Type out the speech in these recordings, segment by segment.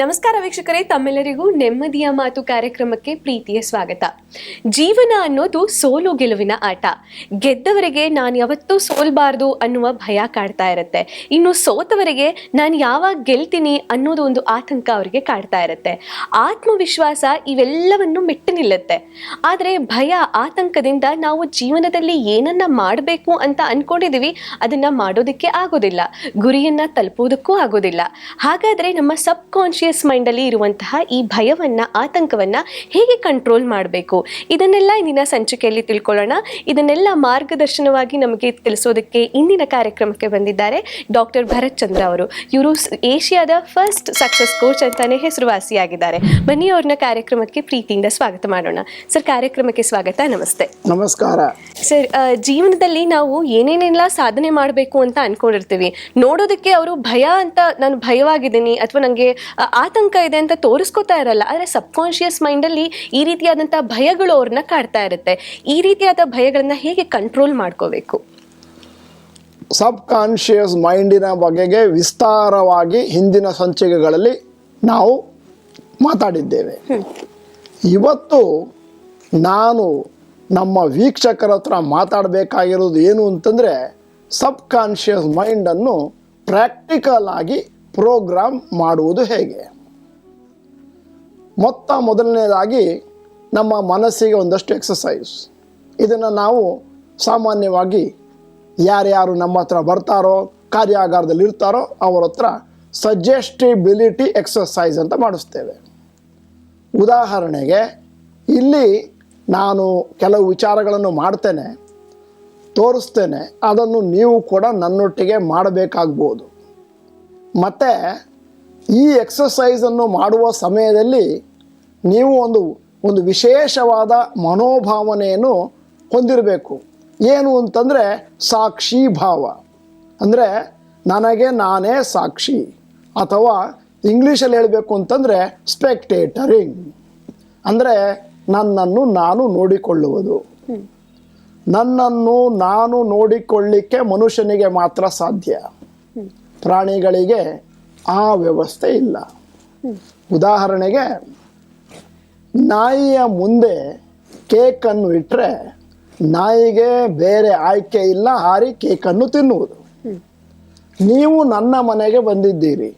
ನಮಸ್ಕಾರ ವೀಕ್ಷಕರೇ, ತಮ್ಮೆಲ್ಲರಿಗೂ ನೆಮ್ಮದಿಯ ಮಾತು ಕಾರ್ಯಕ್ರಮಕ್ಕೆ ಪ್ರೀತಿಯ ಸ್ವಾಗತ. ಜೀವನ ಅನ್ನೋದು ಸೋಲು ಗೆಲುವಿನ ಆಟ. ಗೆದ್ದವರಿಗೆ ನಾನು ಯಾವತ್ತೂ ಸೋಲ್ಬಾರ್ದು ಅನ್ನುವ ಭಯ ಕಾಡ್ತಾ ಇರುತ್ತೆ. ಇನ್ನು ಸೋತವರಿಗೆ ನಾನು ಯಾವಾಗ ಗೆಲ್ತೀನಿ ಅನ್ನೋದು ಒಂದು ಆತಂಕ ಅವರಿಗೆ ಕಾಡ್ತಾ ಇರುತ್ತೆ. ಆತ್ಮವಿಶ್ವಾಸ ಇವೆಲ್ಲವನ್ನು ಮೆಟ್ಟು ನಿಲ್ಲುತ್ತೆ. ಆದರೆ ಭಯ, ಆತಂಕದಿಂದ ನಾವು ಜೀವನದಲ್ಲಿ ಏನನ್ನ ಮಾಡಬೇಕು ಅಂತ ಅನ್ಕೊಂಡಿದೀವಿ, ಅದನ್ನ ಮಾಡೋದಕ್ಕೆ ಆಗೋದಿಲ್ಲ. ಗುರಿಯನ್ನ ತಲುಪುವುದಕ್ಕೂ ಆಗೋದಿಲ್ಲ. ಹಾಗಾದ್ರೆ ನಮ್ಮ ಸಬ್ ಕಾನ್ಶಿಯಸ್ ಮೈಂಡಲ್ಲಿ ಇರುವಂತಹ ಈ ಭಯವನ್ನ ಆತಂಕವನ್ನ ಹೇಗೆ ಕಂಟ್ರೋಲ್ ಮಾಡಬೇಕು? ಇದನ್ನೆಲ್ಲ ಇಂದಿನ ಸಂಚಿಕೆಯಲ್ಲಿ ತಿಳ್ಕೊಳ್ಳೋಣ. ಇದನ್ನೆಲ್ಲ ಮಾರ್ಗದರ್ಶನವಾಗಿ ನಮಗೆ ತಿಳಿಸೋದಕ್ಕೆ ಇಂದಿನ ಕಾರ್ಯಕ್ರಮಕ್ಕೆ ಬಂದಿದ್ದಾರೆ ಡಾಕ್ಟರ್ ಭರತ್ ಚಂದ್ರ ಅವರು. ಇವರು ಏಷ್ಯಾದ ಫಸ್ಟ್ ಸಕ್ಸಸ್ ಕೋಚ್ ಅಂತಾನೆ ಹೆಸರುವಾಸಿಯಾಗಿದ್ದಾರೆ. ಬನ್ನಿ ಅವ್ರನ್ನ ಕಾರ್ಯಕ್ರಮಕ್ಕೆ ಪ್ರೀತಿಯಿಂದ ಸ್ವಾಗತ ಮಾಡೋಣ. ಸರ್ ಕಾರ್ಯಕ್ರಮಕ್ಕೆ ಸ್ವಾಗತ ನಮಸ್ತೆ. ನಮಸ್ಕಾರ. ಸರ್ ಜೀವನದಲ್ಲಿ ನಾವು ಏನೇನೆಲ್ಲ ಸಾಧನೆ ಮಾಡಬೇಕು ಅಂತ ಅನ್ಕೊಂಡಿರ್ತೀವಿ. ನೋಡೋದಕ್ಕೆ ಅವರು ಭಯ ಅಂತ ನಾನು ಭಯವಾಗಿದ್ದೀನಿ ಅಥವಾ ನನಗೆ ಆತಂಕ ಇದೆ ಅಂತ ತೋರಿಸ್ಕೊತಾ ಇರಲ್ಲ. ಆದರೆ ಸಬ್ ಕಾನ್ಶಿಯಸ್ ಮೈಂಡಲ್ಲಿ ಈ ರೀತಿಯಾದಂಥ ಭಯಗಳು ಅವ್ರನ್ನ ಕಾಡ್ತಾ ಇರುತ್ತೆ. ಈ ರೀತಿಯಾದ ಭಯಗಳನ್ನ ಹೇಗೆ ಕಂಟ್ರೋಲ್ ಮಾಡ್ಕೋಬೇಕು? ಸಬ್ ಕಾನ್ಷಿಯಸ್ ಮೈಂಡಿನ ಬಗೆಗೆ ವಿಸ್ತಾರವಾಗಿ ಹಿಂದಿನ ಸಂಚಿಕೆಗಳಲ್ಲಿ ನಾವು ಮಾತಾಡಿದ್ದೇವೆ. ಇವತ್ತು ನಾನು ನಮ್ಮ ವೀಕ್ಷಕರ ಹತ್ರ ಮಾತಾಡಬೇಕಾಗಿರೋದು ಏನು ಅಂತಂದರೆ ಸಬ್ ಕಾನ್ಷಿಯಸ್ ಮೈಂಡನ್ನು ಪ್ರಾಕ್ಟಿಕಲ್ ಆಗಿ ಪ್ರೋಗ್ರಾಮ್ ಮಾಡುವುದು ಹೇಗೆ? ಮೊತ್ತ ಮೊದಲನೇದಾಗಿ ನಮ್ಮ ಮನಸ್ಸಿಗೆ ಒಂದಷ್ಟು ಎಕ್ಸಸೈಸ್ ಇದನ್ನು ನಾವು ಸಾಮಾನ್ಯವಾಗಿ ಯಾರ್ಯಾರು ನಮ್ಮ ಹತ್ರ ಬರ್ತಾರೋ, ಕಾರ್ಯಾಗಾರದಲ್ಲಿ ಇರ್ತಾರೋ ಅವರ ಹತ್ರ ಸಜೆಸ್ಟಿಬಿಲಿಟಿ ಎಕ್ಸಸೈಸ್ ಅಂತ ಮಾಡಿಸ್ತೇವೆ. ಉದಾಹರಣೆಗೆ, ಇಲ್ಲಿ ನಾನು ಕೆಲವು ವಿಚಾರಗಳನ್ನು ಮಾಡ್ತೇನೆ, ತೋರಿಸ್ತೇನೆ, ಅದನ್ನು ನೀವು ಕೂಡ ನನ್ನೊಟ್ಟಿಗೆ ಮಾಡಬೇಕಾಗ್ಬೋದು. ಮತ್ತು ಈ ಎಕ್ಸಸೈಸನ್ನು ಮಾಡುವ ಸಮಯದಲ್ಲಿ ನೀವು ಒಂದು ಒಂದು ವಿಶೇಷವಾದ ಮನೋಭಾವನೆಯನ್ನು ಹೊಂದಿರಬೇಕು. ಏನು ಅಂತಂದರೆ ಸಾಕ್ಷಿ ಭಾವ. ಅಂದರೆ ನನಗೆ ನಾನೇ ಸಾಕ್ಷಿ. ಅಥವಾ ಇಂಗ್ಲೀಷಲ್ಲಿ ಹೇಳಬೇಕು ಅಂತಂದರೆ ಸ್ಪೆಕ್ಟೇಟರಿಂಗ್ ಅಂದರೆ ನನ್ನನ್ನು ನಾನು ನೋಡಿಕೊಳ್ಳುವುದು. ನನ್ನನ್ನು ನಾನು ನೋಡಿಕೊಳ್ಳಿಕ್ಕೆ ಮನುಷ್ಯನಿಗೆ ಮಾತ್ರ ಸಾಧ್ಯ. ಪ್ರಾಣಿಗಳಿಗೆ ಆ ವ್ಯವಸ್ಥೆ ಇಲ್ಲ. ಉದಾಹರಣೆಗೆ, ನಾಯಿಯ ಮುಂದೆ ಕೇಕನ್ನು ಇಟ್ಟರೆ ನಾಯಿಗೆ ಬೇರೆ ಆಯ್ಕೆ ಇಲ್ಲ, ಹಾರಿ ಕೇಕನ್ನು ತಿನ್ನುವುದು. ನೀವು ನನ್ನ ಮನೆಗೆ ಬಂದಿದ್ದೀರಿ.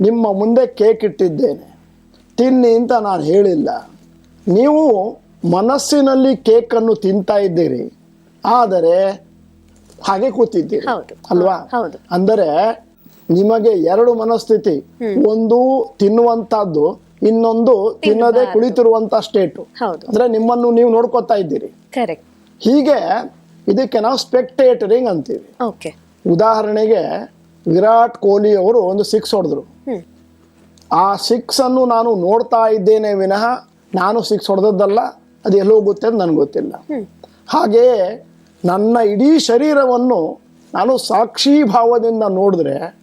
ನಿಮ್ಮ ಮುಂದೆ ಕೇಕ್ ಇಟ್ಟಿದ್ದೇನೆ. ತಿನ್ನಿ ಅಂತ ನಾನು ಹೇಳಿಲ್ಲ. ನೀವು ಮನಸ್ಸಿನಲ್ಲಿ ಕೇಕನ್ನು ತಿಂತಾ ಇದ್ದೀರಿ. ಆದರೆ ಹಾಗೆ ಕೂತಿದ್ದೀರಿ. ಅಲ್ವಾ. ಅಂದರೆ ನಿಮಗೆ ಎರಡು ಮನಸ್ಥಿತಿ ಒಂದು ತಿನ್ನುವಂತಹದ್ದು ಇನ್ನೊಂದು ತಿನ್ನದೆ ಕುಳಿತಿರುವಂತ ಸ್ಟೇಟ್ ಅಂದ್ರೆ ನಿಮ್ಮನ್ನು ನೀವು ನೋಡ್ಕೊತಾ ಇದ್ದೀರಿ. ಹೀಗೆ ಇದಕ್ಕೆ ನಾವು ಸ್ಪೆಕ್ಟೇಟರಿಂಗ್ ಅಂತೀವಿ. ಉದಾಹರಣೆಗೆ ವಿರಾಟ್ ಕೊಹ್ಲಿ ಅವರು ಒಂದು ಸಿಕ್ಸ್ ಹೊಡೆದ್ರು. ಆ ಸಿಕ್ಸ್ ಅನ್ನು ನಾನು ನೋಡ್ತಾ ಇದ್ದೇನೆ ವಿನಃ ನಾನು ಸಿಕ್ಸ್ ಹೊಡೆದದ್ದಲ್ಲ ಅದು ಎಲ್ಲೋ ಗೊತ್ತೆ ಅಂತ ನನಗೆ ಗೊತ್ತಿಲ್ಲ. ಹಾಗೆಯೇ ನನ್ನ ಇಡೀ ಶರೀರವನ್ನು ನಾನು ಸಾಕ್ಷಿ ಭಾವದಿಂದ ನೋಡಿದ್ರೆ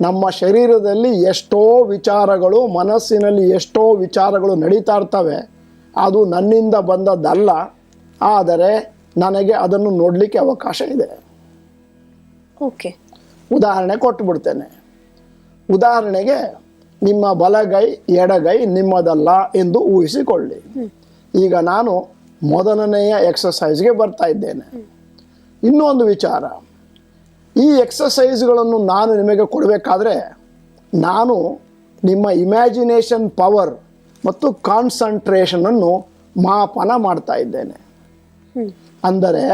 ನಮ್ಮ ಶರೀರದಲ್ಲಿ ಎಷ್ಟೋ ವಿಚಾರಗಳು ಮನಸ್ಸಿನಲ್ಲಿ ಎಷ್ಟೋ ವಿಚಾರಗಳು ನಡೀತಾ ಇರ್ತವೆ. ಅದು ನನ್ನಿಂದ ಬಂದದ್ದಲ್ಲ. ಆದರೆ ನನಗೆ ಅದನ್ನು ನೋಡಲಿಕ್ಕೆ ಅವಕಾಶ ಇದೆ. ಓಕೆ. ಉದಾಹರಣೆ ಕೊಟ್ಟು ಬಿಡ್ತೇನೆ ಉದಾಹರಣೆಗೆ ನಿಮ್ಮ ಬಲಗೈ ಎಡಗೈ ನಿಮ್ಮದಲ್ಲ ಎಂದು ಊಹಿಸಿಕೊಳ್ಳಿ. ಈಗ ನಾನು ಮೊದಲನೆಯ ಎಕ್ಸಸೈಸ್ಗೆ ಬರ್ತಾ ಇದ್ದೇನೆ. ಇನ್ನೊಂದು ವಿಚಾರ. ಈ ಎಕ್ಸಸೈಸ್ಗಳನ್ನು ನಾನು ನಿಮಗೆ ಕೊಡಬೇಕಾದ್ರೆ ನಾನು ನಿಮ್ಮ ಇಮ್ಯಾಜಿನೇಷನ್ ಪವರ್ ಮತ್ತು ಕಾನ್ಸಂಟ್ರೇಷನನ್ನು ಮಾಪನ ಮಾಡ್ತಾ ಇದ್ದೇನೆ. ಅಂದರೆ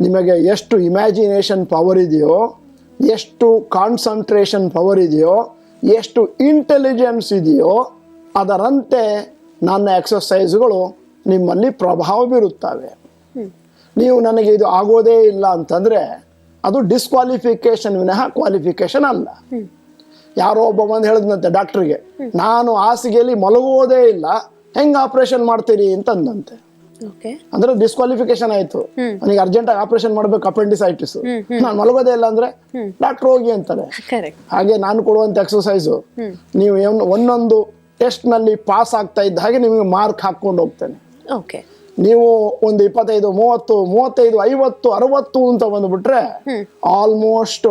ನಿಮಗೆ ಎಷ್ಟು ಇಮ್ಯಾಜಿನೇಷನ್ ಪವರ್ ಇದೆಯೋ ಎಷ್ಟು ಕಾನ್ಸಂಟ್ರೇಷನ್ ಪವರ್ ಇದೆಯೋ ಎಷ್ಟು ಇಂಟೆಲಿಜೆನ್ಸ್ ಇದೆಯೋ ಅದರಂತೆ ನನ್ನ ಎಕ್ಸಸೈಸ್ಗಳು ನಿಮ್ಮಲ್ಲಿ ಪ್ರಭಾವ ಬೀರುತ್ತವೆ. ನೀವು ನನಗೆ ಇದು ಆಗೋದೇ ಇಲ್ಲ ಅಂತಂದರೆ ಅದು ಡಿಸ್ಕ್ವಾಲಿಫಿಕೇಶನ್ ವಿನಃ ಕ್ವಾಲಿಫಿಕೇಶನ್ ಅಲ್ಲ. ಯಾರೋ ಒಬ್ಬ ಬಂದು ಹೇಳಿದ್ನಂತೆ ಡಾಕ್ಟ್ರಿಗೆ ನಾನು ಹಾಸಿಗೆಯಲ್ಲಿ ಮಲಗುವುದೇ ಇಲ್ಲ ಹೆಂಗೆ ಆಪರೇಷನ್ ಮಾಡ್ತೀರಿ? ಅಂತಂದಂತೆ. ಅಂದ್ರೆ ಡಿಸ್ಕ್ವಾಲಿಫಿಕೇಶನ್ ಆಯ್ತು. ನನಗೆ ಅರ್ಜೆಂಟ್ ಆಗಿ ಆಪರೇಷನ್ ಮಾಡ್ಬೇಕು ಅಪೆಂಡಿಸೈಟಿಸ್ ನಾನು ಮಲಗೋದೇ ಇಲ್ಲ ಅಂದ್ರೆ ಡಾಕ್ಟರ್ ಹೋಗಿ ಅಂತಾರೆ. ಹಾಗೆ ನಾನು ಕೊಡುವಂತ ಎಕ್ಸಸೈಸು ಹ್ಮ್. ನೀವು ಒಂದೊಂದು ಟೆಸ್ಟ್ನಲ್ಲಿ ಪಾಸ್ ಆಗ್ತಾ ಇದ್ದ ಹಾಗೆ ನಿಮಗೆ ಮಾರ್ಕ್ ಹಾಕೊಂಡು ಹೋಗ್ತೇನೆ. ಓಕೆ ನೀವು ಒಂದು ಇಪ್ಪತ್ತೈದು ಮೂವತ್ತು ಮೂವತ್ತೈದು ಐವತ್ತು ಅರವತ್ತು ಅಂತ ಬಂದ್ಬಿಟ್ರೆ. ಆಲ್ಮೋಸ್ಟ್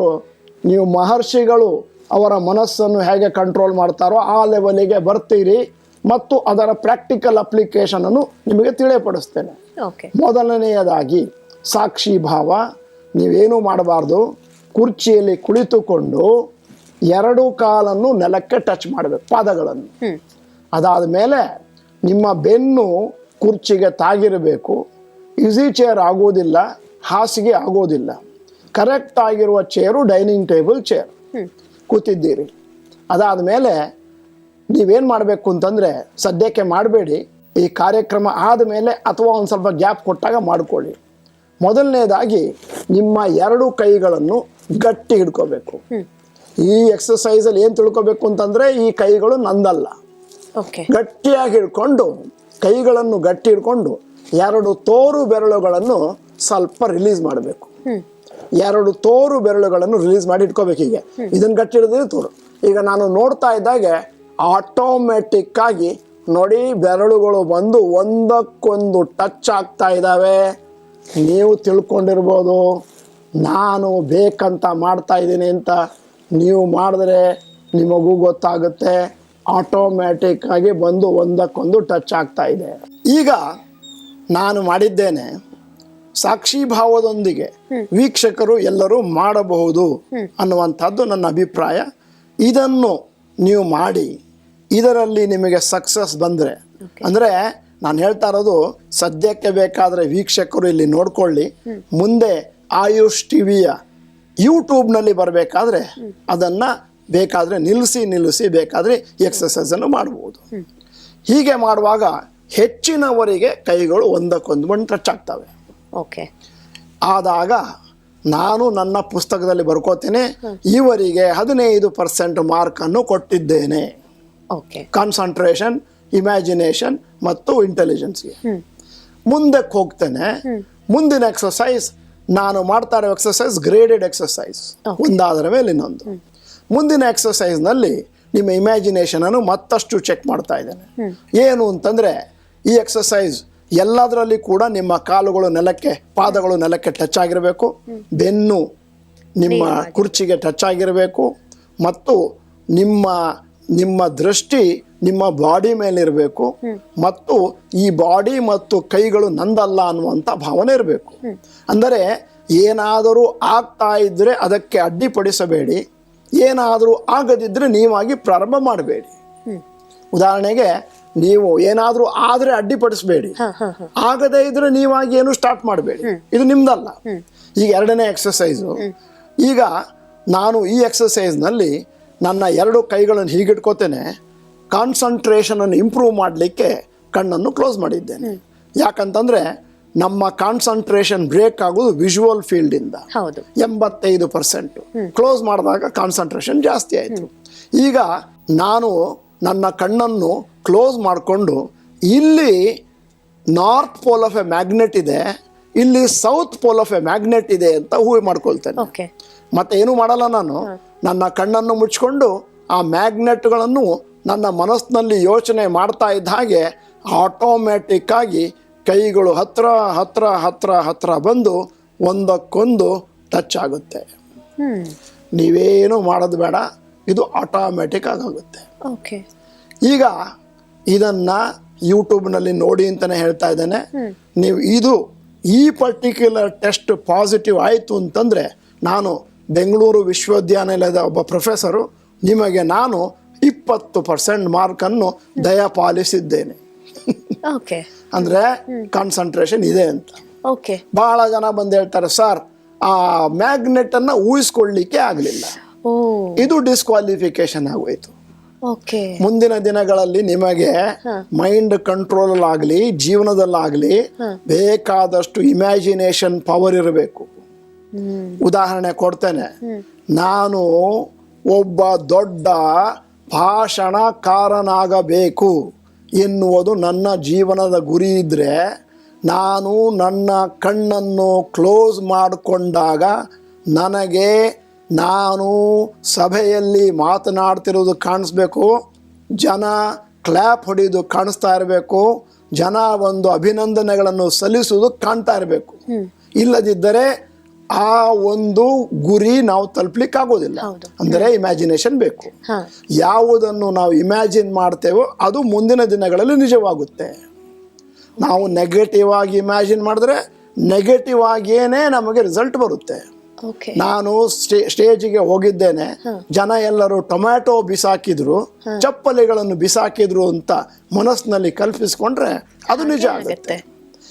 ನೀವು ಮಹರ್ಷಿಗಳು ಅವರ ಮನಸ್ಸನ್ನು ಹೇಗೆ ಕಂಟ್ರೋಲ್ ಮಾಡ್ತಾರೋ ಆ ಲೆವೆಲಿಗೆ ಬರ್ತೀರಿ ಮತ್ತು ಅದರ ಪ್ರಾಕ್ಟಿಕಲ್ ಅಪ್ಲಿಕೇಶನ್ ಅನ್ನು ನಿಮಗೆ ತಿಳಿಯಪಡಿಸ್ತೇನೆ. ಓಕೆ ಮೊದಲನೆಯದಾಗಿ ಸಾಕ್ಷಿ ಭಾವ ನೀವೇನು ಮಾಡಬಾರ್ದು. ಕುರ್ಚಿಯಲ್ಲಿ ಕುಳಿತುಕೊಂಡು ಎರಡು ಕಾಲನ್ನು ನೆಲಕ್ಕೆ ಟಚ್ ಮಾಡಬೇಕು ಪಾದಗಳನ್ನು. ಅದಾದ ಮೇಲೆ ನಿಮ್ಮ ಬೆನ್ನು ಕುರ್ಚಿಗೆ ತಾಗಿರಬೇಕು ಈಸಿ ಚೇರ್ ಆಗೋದಿಲ್ಲ ಹಾಸಿಗೆ ಆಗೋದಿಲ್ಲ. ಕರೆಕ್ಟ್ ಆಗಿರುವ ಚೇರು ಡೈನಿಂಗ್ ಟೇಬಲ್ ಚೇರ್ ಕೂತಿದ್ದೀರಿ. ಅದಾದ ಮೇಲೆ ನೀವೇನು ಮಾಡಬೇಕು ಅಂತಂದರೆ ಸದ್ಯಕ್ಕೆ ಮಾಡಬೇಡಿ. ಈ ಕಾರ್ಯಕ್ರಮ ಆದಮೇಲೆ ಅಥವಾ ಒಂದು ಸ್ವಲ್ಪ ಗ್ಯಾಪ್ ಕೊಟ್ಟಾಗ ಮಾಡಿಕೊಳ್ಳಿ. ಮೊದಲನೇದಾಗಿ ನಿಮ್ಮ ಎರಡು ಕೈಗಳನ್ನು ಗಟ್ಟಿ ಹಿಡ್ಕೋಬೇಕು. ಈ ಎಕ್ಸಸೈಸಲ್ಲಿ ಏನು ತಿಳ್ಕೋಬೇಕು ಅಂತಂದರೆ ಈ ಕೈಗಳು ನಂದಲ್ಲ. ಓಕೆ. ಗಟ್ಟಿಯಾಗಿ ಹಿಡ್ಕೊಂಡು ಕೈಗಳನ್ನು ಗಟ್ಟಿ ಹಿಡ್ಕೊಂಡು ಎರಡು ತೋರು ಬೆರಳುಗಳನ್ನು ಸ್ವಲ್ಪ ರಿಲೀಸ್ ಮಾಡಬೇಕು. ಎರಡು ತೋರು ಬೆರಳುಗಳನ್ನು ರಿಲೀಸ್ ಮಾಡಿ ಇಟ್ಕೋಬೇಕು ಹೀಗೆ. ಇದನ್ನು ಗಟ್ಟಿ ಹಿಡಿದ್ರೆ ತೋರು. ಈಗ ನಾನು ನೋಡ್ತಾ ಇದ್ದಾಗೆ ಆಟೋಮೆಟಿಕ್ ಆಗಿ ನೋಡಿ ಬೆರಳುಗಳು ಬಂದು ಒಂದಕ್ಕೊಂದು ಟಚ್ ಆಗ್ತಾ ಇದ್ದಾವೆ. ನೀವು ತಿಳ್ಕೊಂಡಿರ್ಬೋದು ನಾನು ಬೇಕಂತ ಮಾಡ್ತಾ ಇದ್ದೀನಿ ಅಂತ ನೀವು ಮಾಡಿದ್ರೆ ನಿಮಗೂ ಗೊತ್ತಾಗುತ್ತೆ. ಆಟೋಮ್ಯಾಟಿಕ್ ಆಗಿ ಬಂದು ಒಂದಕ್ಕೊಂದು ಟಚ್ ಆಗ್ತಾ ಇದೆ. ಈಗ ನಾನು ಮಾಡಿದ್ದೇನೆ. ಸಾಕ್ಷಿ ಭಾವದೊಂದಿಗೆ ವೀಕ್ಷಕರು ಎಲ್ಲರೂ ಮಾಡಬಹುದು ಅನ್ನುವಂಥದ್ದು ನನ್ನ ಅಭಿಪ್ರಾಯ. ಇದನ್ನು ನೀವು ಮಾಡಿ ಇದರಲ್ಲಿ ನಿಮಗೆ ಸಕ್ಸಸ್ ಬಂದರೆ. ಅಂದರೆ ನಾನು ಹೇಳ್ತಾ ಇರೋದು ಸದ್ಯಕ್ಕೆ ಬೇಕಾದರೆ ವೀಕ್ಷಕರು ಇಲ್ಲಿ ನೋಡ್ಕೊಳ್ಳಿ. ಮುಂದೆ ಆಯುಷ್ ಟಿವಿಯ ಯೂಟ್ಯೂಬ್ನಲ್ಲಿ ಬರಬೇಕಾದ್ರೆ ಅದನ್ನು ಬೇಕಾದರೆ ನಿಲ್ಲಿಸಿ ನಿಲ್ಲಿಸಿ ಬೇಕಾದರೆ ಎಕ್ಸಸೈಸನ್ನು ಮಾಡ್ಬೋದು. ಹೀಗೆ ಮಾಡುವಾಗ ಹೆಚ್ಚಿನವರಿಗೆ ಕೈಗಳು ಒಂದಕ್ಕೊಂದು ಬಂದು ಟಚ್ ಆಗ್ತವೆ. ಓಕೆ ಆದಾಗ ನಾನು ನನ್ನ ಪುಸ್ತಕದಲ್ಲಿ ಬರ್ಕೋತೇನೆ ಇವರಿಗೆ ಹದಿನೈದು ಪರ್ಸೆಂಟ್ ಮಾರ್ಕನ್ನು ಕೊಟ್ಟಿದ್ದೇನೆ. ಓಕೆ ಕಾನ್ಸಂಟ್ರೇಷನ್ ಇಮ್ಯಾಜಿನೇಷನ್ ಮತ್ತು ಇಂಟೆಲಿಜೆನ್ಸ್ಗೆ ಮುಂದಕ್ಕೆ ಹೋಗ್ತೇನೆ. ಮುಂದಿನ ಎಕ್ಸಸೈಸ್ ನಾನು ಮಾಡ್ತಾ ಇರೋ ಎಕ್ಸಸೈಸ್ ಗ್ರೇಡೆಡ್ ಎಕ್ಸಸೈಸ್ ಒಂದಾದರ ಮೇಲೆ ಇನ್ನೊಂದು. ಮುಂದಿನ ಎಕ್ಸಸೈಸ್ನಲ್ಲಿ ನಿಮ್ಮ ಇಮ್ಯಾಜಿನೇಷನನ್ನು ಮತ್ತಷ್ಟು ಚೆಕ್ ಮಾಡ್ತಾ ಇದ್ದೇನೆ. ಏನು ಅಂತಂದರೆ ಈ ಎಕ್ಸಸೈಸ್ ಎಲ್ಲದರಲ್ಲಿ ಕೂಡ ನಿಮ್ಮ ಕಾಲುಗಳು ನೆಲಕ್ಕೆ ಪಾದಗಳು ನೆಲಕ್ಕೆ ಟಚ್ ಆಗಿರಬೇಕು. ಬೆನ್ನು ನಿಮ್ಮ ಕುರ್ಚಿಗೆ ಟಚ್ ಆಗಿರಬೇಕು. ಮತ್ತು ನಿಮ್ಮ ನಿಮ್ಮ ದೃಷ್ಟಿ ನಿಮ್ಮ ಬಾಡಿ ಮೇಲಿರಬೇಕು ಮತ್ತು ಈ ಬಾಡಿ ಮತ್ತು ಕೈಗಳು ನಂದಲ್ಲ ಅನ್ನುವಂಥ ಭಾವನೆ ಇರಬೇಕು. ಅಂದರೆ ಏನಾದರೂ ಆಗ್ತಾ ಇದ್ದರೆ ಅದಕ್ಕೆ ಅಡ್ಡಿಪಡಿಸಬೇಡಿ. ಏನಾದರೂ ಆಗದಿದ್ದರೆ ನೀವಾಗಿ ಪ್ರಾರಂಭ ಮಾಡಬೇಡಿ. ಉದಾಹರಣೆಗೆ ನೀವು ಏನಾದರೂ ಆದರೆ ಅಡ್ಡಿಪಡಿಸಬೇಡಿ. ಆಗದೇ ಇದ್ರೆ ನೀವಾಗಿ ಏನು ಸ್ಟಾರ್ಟ್ ಮಾಡಬೇಡಿ. ಇದು ನಿಮ್ದಲ್ಲ. ಈಗ ಎರಡನೇ ಎಕ್ಸಸೈಸು ಈಗ ನಾನು ಈ ಎಕ್ಸಸೈಸ್ನಲ್ಲಿ ನನ್ನ ಎರಡು ಕೈಗಳನ್ನು ಹೀಗಿಟ್ಕೋತೇನೆ. ಕಾನ್ಸಂಟ್ರೇಷನನ್ನು ಇಂಪ್ರೂವ್ ಮಾಡಲಿಕ್ಕೆ ಕಣ್ಣನ್ನು ಕ್ಲೋಸ್ ಮಾಡಿದ್ದೇನೆ. ಯಾಕಂತಂದರೆ ನಮ್ಮ ಕಾನ್ಸಂಟ್ರೇಷನ್ ಬ್ರೇಕ್ ಆಗೋದು ವಿಜುವಲ್ ಫೀಲ್ಡಿಂದ ಹೌದು. ಎಂಬತ್ತೈದು ಪರ್ಸೆಂಟು ಕ್ಲೋಸ್ ಮಾಡಿದಾಗ ಕಾನ್ಸಂಟ್ರೇಷನ್ ಜಾಸ್ತಿ ಆಯಿತು. ಈಗ ನಾನು ನನ್ನ ಕಣ್ಣನ್ನು ಕ್ಲೋಸ್ ಮಾಡಿಕೊಂಡು ಇಲ್ಲಿ north pole of a magnet ಇದೆ ಇಲ್ಲಿ south pole of a magnet ಇದೆ ಅಂತ ಊಹೆ ಮಾಡ್ಕೊಳ್ತೇನೆ. ಮತ್ತೆ ಏನು ಮಾಡಲ್ಲ ನಾನು? ನನ್ನ ಕಣ್ಣನ್ನು ಮುಚ್ಕೊಂಡು ಆ ಮ್ಯಾಗ್ನೆಟ್ಗಳನ್ನು ನನ್ನ ಮನಸ್ಸಿನಲ್ಲಿ ಯೋಚನೆ ಮಾಡ್ತಾ ಇದ್ದ ಹಾಗೆ ಆಟೋಮ್ಯಾಟಿಕ್ ಆಗಿ ಕೈಗಳು ಹತ್ರ ಹತ್ರ ಹತ್ರ ಹತ್ರ ಬಂದು ಒಂದಕ್ಕೊಂದು ಟಚ್ ಆಗುತ್ತೆ. ನೀವೇನು ಮಾಡೋದು ಬೇಡ ಇದು ಆಟೋಮ್ಯಾಟಿಕ್ ಆಗುತ್ತೆ ಓಕೆ. ಈಗ ಇದನ್ನ ಯೂಟ್ಯೂಬ್ನಲ್ಲಿ ನೋಡಿ ಅಂತಲೇ ಹೇಳ್ತಾ ಇದ್ದೇನೆ. ನೀವು ಇದು ಈ ಪರ್ಟಿಕ್ಯುಲರ್ ಟೆಸ್ಟ್ ಪಾಸಿಟಿವ್ ಆಯಿತು ಅಂತಂದರೆ ನಾನು ಬೆಂಗಳೂರು ವಿಶ್ವವಿದ್ಯಾನಿಲಯದ ಒಬ್ಬ ಪ್ರೊಫೆಸರು ನಿಮಗೆ ನಾನು ಇಪ್ಪತ್ತು ಪರ್ಸೆಂಟ್ ಮಾರ್ಕನ್ನು ದಯಪಾಲಿಸಿದ್ದೇನೆ. ಓಕೆ. ಅಂದರೆ ಕಾನ್ಸಂಟ್ರೇಷನ್ ಇದೆ ಅಂತ. ಓಕೆ ಬಹಳ ಜನ ಬಂದು ಹೇಳ್ತಾರೆ ಸರ್ ಆ ಮ್ಯಾಗ್ನೆಟನ್ನು ಊಹಿಸ್ಕೊಳ್ಳಿಕ್ಕೆ ಆಗಲಿಲ್ಲ. ಇದು ಡಿಸ್ಕ್ವಾಲಿಫಿಕೇಶನ್ ಆಗೋಯ್ತು. ಓಕೆ ಮುಂದಿನ ದಿನಗಳಲ್ಲಿ ನಿಮಗೆ ಮೈಂಡ್ ಕಂಟ್ರೋಲ್ ಆಗಲಿ ಜೀವನದಲ್ಲಾಗಲಿ ಬೇಕಾದಷ್ಟು ಇಮ್ಯಾಜಿನೇಷನ್ ಪವರ್ ಇರಬೇಕು. ಉದಾಹರಣೆ ಕೊಡ್ತೇನೆ. ನಾನು ಒಬ್ಬ ದೊಡ್ಡ ಭಾಷಣಕಾರನಾಗಬೇಕು. ಎನ್ನುವುದು ನನ್ನ ಜೀವನದ ಗುರಿ ಇದ್ದರೆ ನಾನು ನನ್ನ ಕಣ್ಣನ್ನು ಕ್ಲೋಸ್ ಮಾಡಿಕೊಂಡಾಗ ನನಗೆ ನಾನು ಸಭೆಯಲ್ಲಿ ಮಾತನಾಡ್ತಿರೋದು ಕಾಣಿಸ್ಬೇಕು ಜನ ಕ್ಲ್ಯಾಪ್ ಹೊಡೆಯೋದು ಕಾಣಿಸ್ತಾ ಇರಬೇಕು ಜನ ಒಂದು ಅಭಿನಂದನೆಗಳನ್ನು ಸಲ್ಲಿಸುವುದು ಕಾಣ್ತಾ ಇರಬೇಕು. ಇಲ್ಲದಿದ್ದರೆ ಆ ಒಂದು ಗುರಿ ನಾವು ತಲುಪಲಿಕ್ಕೆ ಆಗೋದಿಲ್ಲ. ಅಂದರೆ ಇಮ್ಯಾಜಿನೇಷನ್ ಬೇಕು. ಯಾವುದನ್ನು ನಾವು ಇಮ್ಯಾಜಿನ್ ಮಾಡ್ತೇವೋ ಅದು ಮುಂದಿನ ದಿನಗಳಲ್ಲಿ ನಿಜವಾಗುತ್ತೆ. ನಾವು ನೆಗೆಟಿವ್ ಆಗಿ ಇಮ್ಯಾಜಿನ್ ಮಾಡಿದ್ರೆ ನೆಗೆಟಿವ್ ಆಗಿಯೇ ನಮಗೆ ರಿಸಲ್ಟ್ ಬರುತ್ತೆ. ನಾನು ಸ್ಟೇ ಸ್ಟೇಜಿಗೆ ಹೋಗಿದ್ದೇನೆ. ಜನ ಎಲ್ಲರೂ ಟೊಮ್ಯಾಟೊ ಬಿಸಾಕಿದ್ರು. ಚಪ್ಪಲಿಗಳನ್ನು ಬಿಸಾಕಿದ್ರು ಅಂತ ಮನಸ್ಸಿನಲ್ಲಿ ಕಲ್ಪಿಸ್ಕೊಂಡ್ರೆ ಅದು ನಿಜ ಆಗುತ್ತೆ.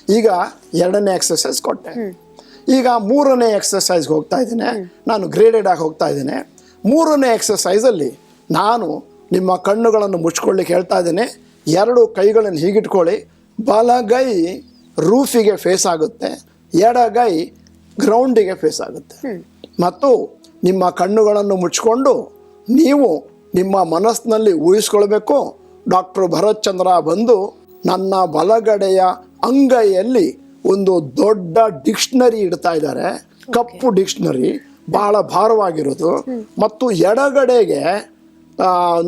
ಈಗ ಎರಡನೇ ಎಕ್ಸರ್ಸೈಸ್ ಕೊಟ್ಟೆ. ಈಗ ಮೂರನೇ ಎಕ್ಸಸೈಸ್ಗೆ ಹೋಗ್ತಾ ಇದ್ದೇನೆ. ನಾನು ಗ್ರೇಡೆಡ್ ಆಗಿ ಹೋಗ್ತಾ ಇದ್ದೇನೆ. ಮೂರನೇ ಎಕ್ಸಸೈಸಲ್ಲಿ ನಾನು ನಿಮ್ಮ ಕಣ್ಣುಗಳನ್ನು ಮುಚ್ಕೊಳ್ಳಿಕ್ಕೆ ಹೇಳ್ತಾ ಇದ್ದೇನೆ. ಎರಡು ಕೈಗಳನ್ನು ಹೀಗಿಟ್ಕೊಳ್ಳಿ. ಬಲಗೈ ರೂಫಿಗೆ ಫೇಸ್ ಆಗುತ್ತೆ. ಎಡಗೈ ಗ್ರೌಂಡಿಗೆ ಫೇಸ್ ಆಗುತ್ತೆ. ಮತ್ತು ನಿಮ್ಮ ಕಣ್ಣುಗಳನ್ನು ಮುಚ್ಕೊಂಡು ನೀವು ನಿಮ್ಮ ಮನಸ್ಸಿನಲ್ಲಿ ಊಹಿಸ್ಕೊಳ್ಬೇಕು. ಡಾಕ್ಟರ್ ಭರತ್ ಚಂದ್ರ ಬಂದು ನನ್ನ ಬಲಗಡೆಯ ಅಂಗೈಯಲ್ಲಿ ಒಂದು ದೊಡ್ಡ ಡಿಕ್ಷನರಿ ಇಡ್ತಾ ಇದ್ದಾರೆ. ಕಪ್ಪು ಡಿಕ್ಷನರಿ ಬಹಳ ಭಾರವಾಗಿರೋದು. ಮತ್ತು ಎಡಗಡೆಗೆ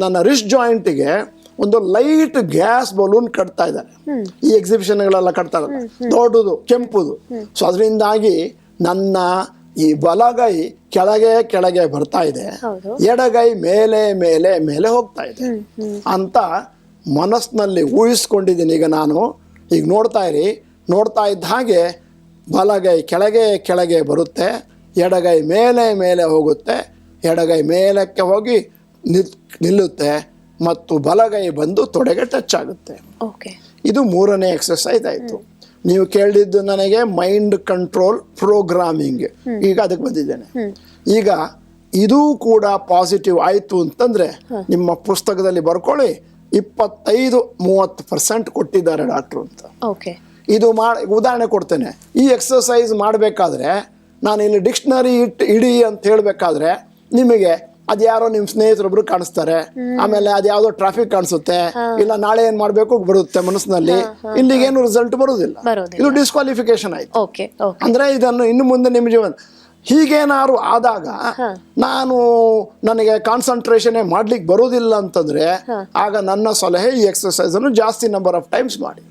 ನನ್ನ ರಿಸ್ಟ್ ಜಾಯಿಂಟಿಗೆ ಒಂದು ಲೈಟ್ ಗ್ಯಾಸ್ ಬಲೂನ್ ಕಟ್ತಾ ಇದ್ದಾರೆ. ಈ ಎಕ್ಸಿಬಿಷನ್ಗಳೆಲ್ಲ ಕಟ್ತಾ ಇದ್ದಾರೆ. ದೊಡ್ಡದು ಕೆಂಪುದು. ಸೊ ಅದರಿಂದಾಗಿ ನನ್ನ ಈ ಬಲಗೈ ಕೆಳಗೆ ಕೆಳಗೆ ಬರ್ತಾ ಇದೆ. ಎಡಗೈ ಮೇಲೆ ಮೇಲೆ ಮೇಲೆ ಹೋಗ್ತಾ ಇದೆ. ಅಂತ ಮನಸ್ಸಿನಲ್ಲಿ ಊಹಿಸ್ಕೊಂಡಿದ್ದೀನಿ ಈಗ ನಾನು. ಈಗ ನೋಡ್ತಾ ಇರಿ ನೋಡ್ತಾ ಇದ್ದ ಹಾಗೆ ಬಲಗೈ ಕೆಳಗೆ ಕೆಳಗೆ ಬರುತ್ತೆ ಎಡಗೈ ಮೇಲೆ ಮೇಲೆ ಹೋಗುತ್ತೆ ಎಡಗೈ ಮೇಲಕ್ಕೆ ಹೋಗಿ ನಿಲ್ ನಿಲ್ಲುತ್ತೆ ಮತ್ತು ಬಲಗೈ ಬಂದು ತೊಡೆಗೆ ಟಚ್ ಆಗುತ್ತೆ. ಓಕೆ. ಇದು ಮೂರನೇ ಎಕ್ಸಸೈಸ್ ಆಯಿತು. ನೀವು ಕೇಳಿದ್ದು ನನಗೆ ಮೈಂಡ್ ಕಂಟ್ರೋಲ್ ಪ್ರೋಗ್ರಾಮಿಂಗ್. ಈಗ ಅದಕ್ಕೆ ಬಂದಿದ್ದೇನೆ. ಈಗ ಇದು ಕೂಡ ಪಾಸಿಟಿವ್ ಆಯಿತು ಅಂತಂದರೆ ನಿಮ್ಮ ಪುಸ್ತಕದಲ್ಲಿ ಬರ್ಕೊಳ್ಳಿ ಇಪ್ಪತ್ತೈದು ಮೂವತ್ತು ಪರ್ಸೆಂಟ್ ಕೊಟ್ಟಿದ್ದಾರೆ ಡಾಕ್ಟ್ರು ಅಂತ. ಓಕೆ. ಇದು ಮಾಡಿ ಉದಾಹರಣೆ ಕೊಡ್ತೇನೆ. ಈ ಎಕ್ಸಸೈಸ್ ಮಾಡಬೇಕಾದ್ರೆ ನಾನು ಇಲ್ಲಿ ಡಿಕ್ಷನರಿ ಇಟ್ಟು ಇಡಿ ಅಂತ ಹೇಳಬೇಕಾದ್ರೆ ನಿಮಗೆ ಅದ್ಯಾರೋ ನಿಮ್ಮ ಸ್ನೇಹಿತರೊಬ್ರು ಕಾಣಿಸ್ತಾರೆ. ಆಮೇಲೆ ಅದ್ಯಾವುದೋ ಟ್ರಾಫಿಕ್ ಕಾಣಿಸುತ್ತೆ. ಇಲ್ಲ ನಾಳೆ ಏನ್ ಮಾಡ್ಬೇಕು ಬರುತ್ತೆ ಮನಸ್ಸಿನಲ್ಲಿ. ಇಲ್ಲಿಗೇನು ರಿಸಲ್ಟ್ ಬರುವುದಿಲ್ಲ ಬರೋದಿಲ್ಲ. ಇದು ಡಿಸ್ಕ್ವಾಲಿಫಿಕೇಶನ್ ಆಯ್ತು. ಅಂದ್ರೆ ಇದನ್ನು ಇನ್ನು ಮುಂದೆ ನಿಮ್ಮ ಜೀವನ ಹೀಗೇನಾದ್ರು ಆದಾಗ ನಾನು ನನಗೆ ಕಾನ್ಸಂಟ್ರೇಷನ್ ಮಾಡ್ಲಿಕ್ಕೆ ಬರೋದಿಲ್ಲ ಅಂತಂದ್ರೆ ಆಗ ನನ್ನ ಸಲಹೆ ಈ ಎಕ್ಸರ್ಸೈಸ್ ಅನ್ನು ಜಾಸ್ತಿ ನಂಬರ್ ಆಫ್ ಟೈಮ್ಸ್ ಮಾಡಿ.